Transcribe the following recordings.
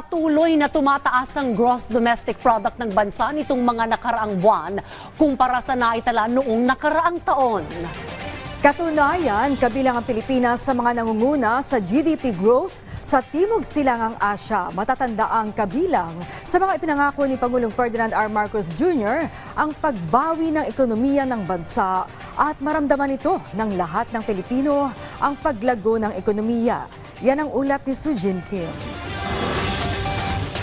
Patuloy na tumataas ang gross domestic product ng bansa nitong mga nakaraang buwan kumpara sa naitala noong nakaraang taon. Katunayan, kabilang ang Pilipinas sa mga nangunguna sa GDP growth sa Timog Silangang Asya. Matatanda ang kabilang sa mga ipinangako ni Pangulong Ferdinand R. Marcos Jr. ang pagbawi ng ekonomiya ng bansa at maramdaman ito ng lahat ng Pilipino ang paglago ng ekonomiya. Yan ang ulat ni Sujin Kim.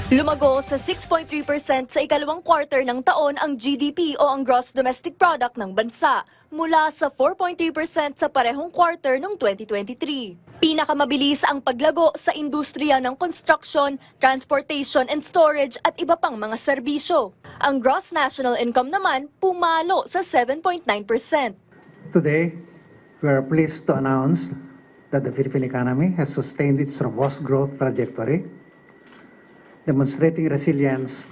Lumago sa 6.3% sa ikalawang quarter ng taon ang GDP o ang Gross Domestic Product ng bansa mula sa 4.3% sa parehong quarter ng 2023. Pinakamabilis ang paglago sa industriya ng construction, transportation and storage at iba pang mga serbisyo. Ang gross national income naman pumalo sa 7.9%. Today, we are pleased to announce that the Philippine economy has sustained its robust growth trajectory, demonstrating resilience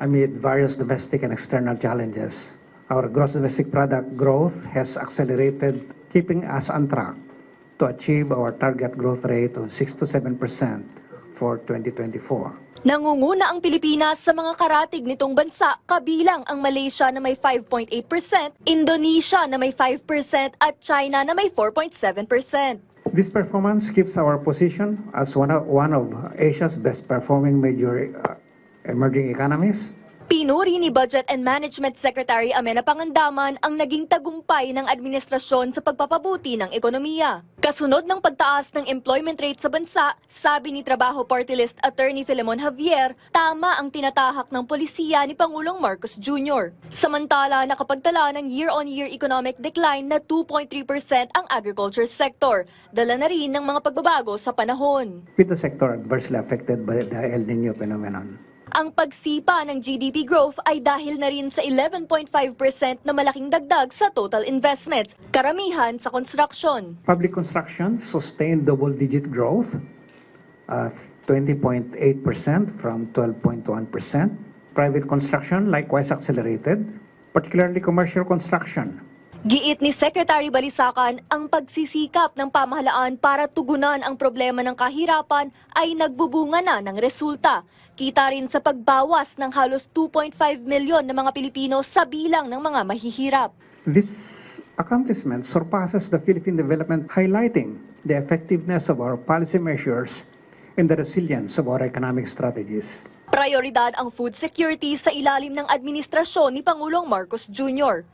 amid various domestic and external challenges. Our gross domestic product growth has accelerated, keeping us on track to achieve our target growth rate of 6 to 7% for 2024. Nangunguna ang Pilipinas sa mga karatig nitong bansa kabilang ang Malaysia na may 5.8%, Indonesia na may 5% at China na may 4.7%. This performance keeps our position as one of, one of Asia's best performing major uh, emerging economies. Pinuri ni Budget and Management Secretary Amena Pangandaman ang naging tagumpay ng administrasyon sa pagpapabuti ng ekonomiya. Kasunod ng pagtaas ng employment rate sa bansa, sabi ni Trabaho Party List Attorney Filemon Javier, tama ang tinatahak ng polisiya ni Pangulong Marcos Jr. Samantala, nakapagtala ng year-on-year economic decline na 2.3% ang agriculture sector. Dala na rin ng mga pagbabago sa panahon. with the sector adversely affected by the El Nino phenomenon. Ang pagsipa ng GDP growth ay dahil na rin sa 11.5% na malaking dagdag sa total investments, karamihan sa construction. Public construction sustained double-digit growth, uh, 20.8% from 12.1%. Private construction likewise accelerated, particularly commercial construction. Giit ni Secretary Balisacan, ang pagsisikap ng pamahalaan para tugunan ang problema ng kahirapan ay nagbubunga na ng resulta. Kita rin sa pagbawas ng halos 2.5 milyon na mga Pilipino sa bilang ng mga mahihirap. This accomplishment surpasses the Philippine development, highlighting the effectiveness of our policy measures and the resilience of our economic strategies. Prioridad ang food security sa ilalim ng administrasyon ni Pangulong Marcos Jr.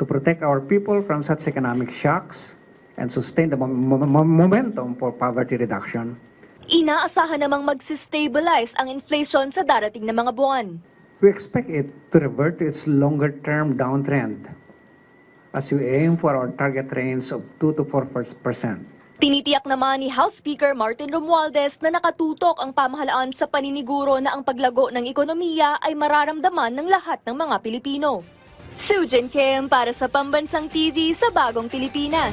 to protect our people from such economic shocks and sustain the mom- mom- momentum for poverty reduction. Inaasahan namang magsistabilize ang inflation sa darating na mga buwan. We expect it to revert to its longer-term downtrend as we aim for our target range of 2 to 4 percent. Tinitiyak naman ni House Speaker Martin Romualdez na nakatutok ang pamahalaan sa paniniguro na ang paglago ng ekonomiya ay mararamdaman ng lahat ng mga Pilipino. Sujan Kim para sa Pambansang TV sa Bagong Pilipinas.